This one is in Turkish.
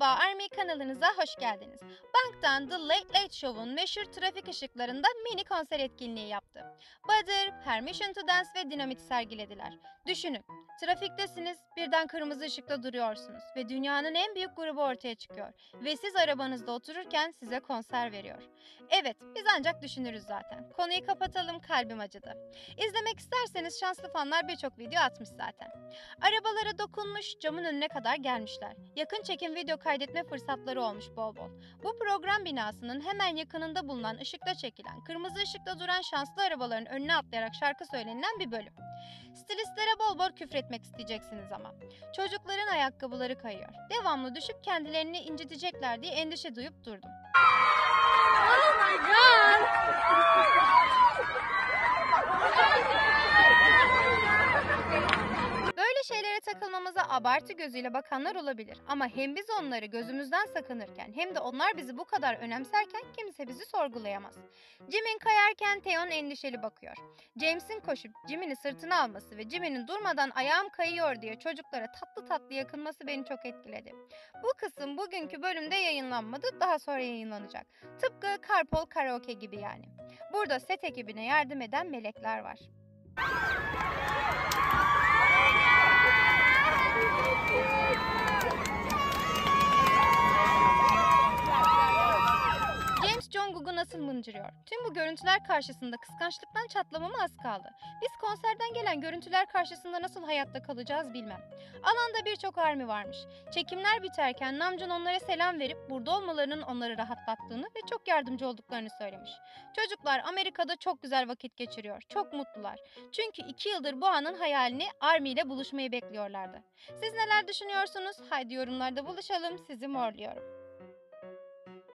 Merhaba Army kanalınıza hoş geldiniz. Bank'tan The Late Late Show'un meşhur trafik ışıklarında mini konser etkinliği yaptı. Butter, Permission to Dance ve Dinamit sergilediler. Düşünün, trafiktesiniz, birden kırmızı ışıkta duruyorsunuz ve dünyanın en büyük grubu ortaya çıkıyor ve siz arabanızda otururken size konser veriyor. Evet, biz ancak düşünürüz zaten. Konuyu kapatalım, kalbim acıdı. İzlemek isterseniz şanslı fanlar birçok video atmış zaten. Arabalara dokunmuş, camın önüne kadar gelmişler. Yakın çekim video kaydetme fırsatları olmuş bol bol. Bu program binasının hemen yakınında bulunan ışıkta çekilen, kırmızı ışıkta duran şanslı arabaların önüne atlayarak şarkı söylenilen bir bölüm. Stilistlere bol bol küfretmek isteyeceksiniz ama. Çocukların ayakkabıları kayıyor. Devamlı düşüp kendilerini incitecekler diye endişe duyup durdum. Abartı gözüyle bakanlar olabilir ama hem biz onları gözümüzden sakınırken hem de onlar bizi bu kadar önemserken kimse bizi sorgulayamaz. Jimin kayarken Theon endişeli bakıyor. James'in koşup Jimin'i sırtına alması ve Jimin'in durmadan ayağım kayıyor diye çocuklara tatlı tatlı yakınması beni çok etkiledi. Bu kısım bugünkü bölümde yayınlanmadı, daha sonra yayınlanacak. Tıpkı Carpool Karaoke gibi yani. Burada set ekibine yardım eden melekler var. Nasıl mıncırıyor? Tüm bu görüntüler karşısında kıskançlıktan çatlamama az kaldı. Biz konserden gelen görüntüler karşısında nasıl hayatta kalacağız bilmem. Alanda birçok army varmış. Çekimler biterken Namjoon onlara selam verip burada olmalarının onları rahatlattığını ve çok yardımcı olduklarını söylemiş. Çocuklar Amerika'da çok güzel vakit geçiriyor. Çok mutlular. Çünkü iki yıldır bu anın hayalini Army ile buluşmayı bekliyorlardı. Siz neler düşünüyorsunuz? Haydi yorumlarda buluşalım. Sizi morluyorum.